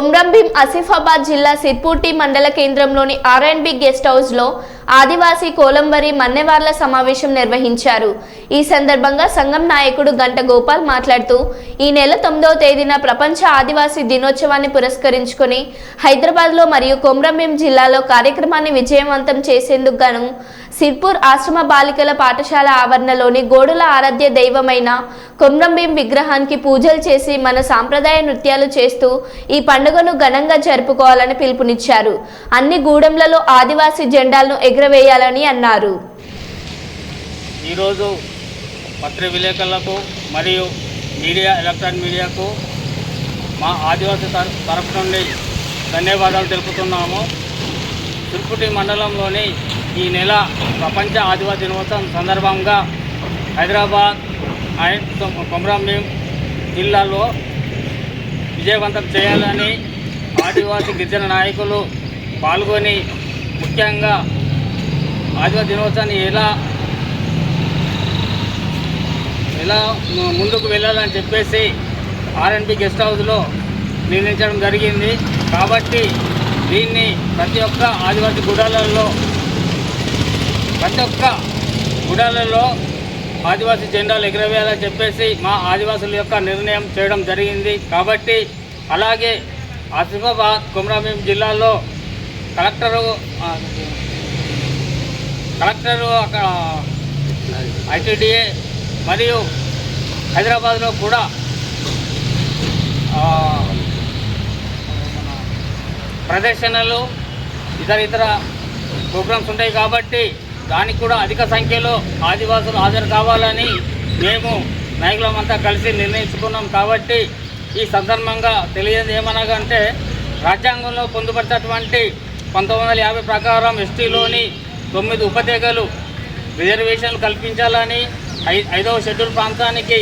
కొమ్రంభీం ఆసిఫాబాద్ జిల్లా సిర్పూర్టి మండల కేంద్రంలోని ఆర్ఎండ్బి గెస్ట్ హౌస్లో ఆదివాసీ కోలంబరి మన్నెవార్ల సమావేశం నిర్వహించారు. ఈ సందర్భంగా సంఘం నాయకుడు గంట గోపాల్ మాట్లాడుతూ ఈ నెల తొమ్మిదవ తేదీన ప్రపంచ ఆదివాసీ దినోత్సవాన్ని పురస్కరించుకుని హైదరాబాద్లో మరియు కొమ్రంభీం జిల్లాలో కార్యక్రమాన్ని విజయవంతం చేసేందుకు గాను సిర్పూర్ ఆశ్రమ బాలికల పాఠశాల ఆవరణలోని గోడుల ఆరాధ్య దైవమైన కొమ్రంభీం విగ్రహానికి పూజలు చేసి మన సాంప్రదాయ నృత్యాలు చేస్తూ ఈ పండుగను ఘనంగా జరుపుకోవాలని పిలుపునిచ్చారు. అన్ని గూడెంలలో ఆదివాసీ జెండాలను ఎగురవేయాలని అన్నారు. ఈరోజు పత్ర విలేకరులకు మరియు మీడియా ఎలక్ట్రానిక్ మీడియాకు మా ఆదివాసీ తరఫు తరపు నుండి ధన్యవాదాలు తెలుపుతున్నాము. తిరుపతి మండలంలోని ఈ నెల ప్రపంచ ఆదివాసీ దినోత్సవం సందర్భంగా హైదరాబాద్ ఆయన కొ- కొమరంభీం జిల్లాలో విజయవంతం చేయాలని ఆదివాసీ గిరిజన నాయకులు పాల్గొని ముఖ్యంగా ఆదివాసీ దినోత్సవాన్ని ఎలా ఎలా ముందుకు వెళ్ళాలని చెప్పేసి ఆర్ఎన్బి గెస్ట్ హౌస్లో నిర్ణయించడం జరిగింది. కాబట్టి దీన్ని ప్రతి ఒక్క ఆదివాసీ గుడాలలో ప్రతి ఒక్క గుడాలలో ఆదివాసీ జెండాలు ఎగరవేయాలని చెప్పేసి మా ఆదివాసుల యొక్క నిర్ణయం చేయడం జరిగింది. కాబట్టి అలాగే ఆసిఫాబాద్ కొమరాభీం జిల్లాలో కలెక్టరు కలెక్టరు అక్కడ ఐటీడీఏ మరియు హైదరాబాద్లో కూడా ప్రదర్శనలు ఇతర ఇతర ప్రోగ్రామ్స్ ఉంటాయి కాబట్టి దానికి కూడా అధిక సంఖ్యలో ఆదివాసులు హాజరు కావాలని మేము నాయకులమంతా కలిసి నిర్ణయించుకున్నాం కాబట్టి ఈ సందర్భంగా తెలియదు అంటే రాజ్యాంగంలో పొందుపరిచినటువంటి పంతొమ్మిది వందల యాభై ప్రకారం ఎస్టీలోని తొమ్మిది ఉపతేగలు రిజర్వేషన్లు కల్పించాలని ఐదవ షెడ్యూల్ ప్రాంతానికి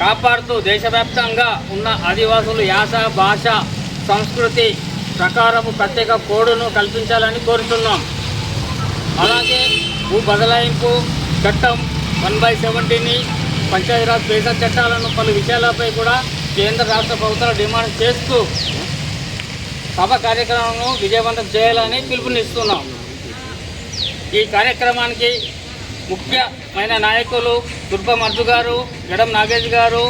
కాపాడుతూ దేశవ్యాప్తంగా ఉన్న ఆదివాసులు యాస భాష సంస్కృతి ప్రకారము ప్రత్యేక కోడును కల్పించాలని కోరుతున్నాం అలాగే భూ బదలాయింపు చట్టం వన్ బై సెవెంటీని పంచాయతీరాజ్ పేద చట్టాలను పలు విషయాలపై కూడా కేంద్ర రాష్ట్ర ప్రభుత్వాలు డిమాండ్ చేస్తూ సభ కార్యక్రమాలను విజయవంతం చేయాలని పిలుపునిస్తున్నాం. ఈ కార్యక్రమానికి ముఖ్యమైన నాయకులు దుర్పం అర్జు గారు గడం నాగేష్ గారు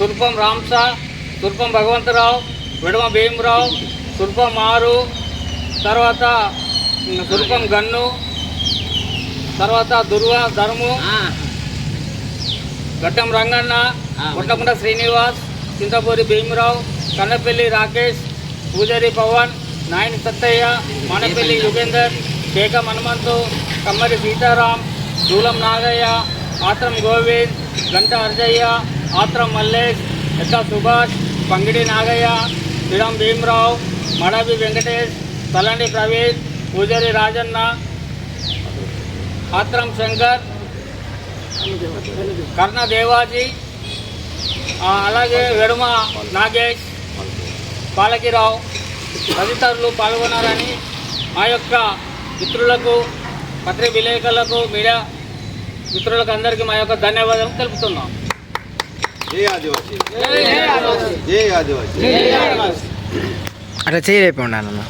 దుర్పం రామ్స దుర్పం భగవంతరావు విడమ భీమరావు దుర్పం మారు తర్వాత తుర్పం గన్ను తర్వాత దుర్వ ధర్ము గడ్డం రంగన్న గుట్టకుంట శ్రీనివాస్ చింతపూరి భీమరావు కన్నపల్లి రాకేష్ పూజారి పవన్ నాయని సత్తయ్య మానపల్లి యుగేందర్ కేక హనుమంతు కమ్మరి సీతారాం దూలం నాగయ్య ఆత్రం గోవింద్ గంట అర్జయ్య ఆత్రం మల్లేష్ ఎద్ద సుభాష్ పంగిడి నాగయ్య శ్రీరామ్ భీమరావు మడాబి వెంకటేష్ తలండి ప్రవీణ్ పూజారి రాజన్న ఆత్రం శంకర్ కర్ణ దేవాజీ ఆ, అలాగే వెడుమ నాగేష్ పాలకిరావు తదితరులు పాల్గొన్నారని మా యొక్క మిత్రులకు పత్రిక విలేకరులకు మీడియా మిత్రులకు అందరికీ మా యొక్క ధన్యవాదాలు తెలుపుతున్నాం జై ఆదివాసీ జై ఆదివాసీ. జై ఆదివాసీ జై ఆదివాసీ. అట్లా చేయలేపి ఉన్నాను జై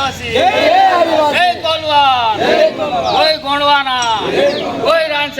ఆదివాసీ జై కోల్వాన్ జై గోండ్వానా జై రాన్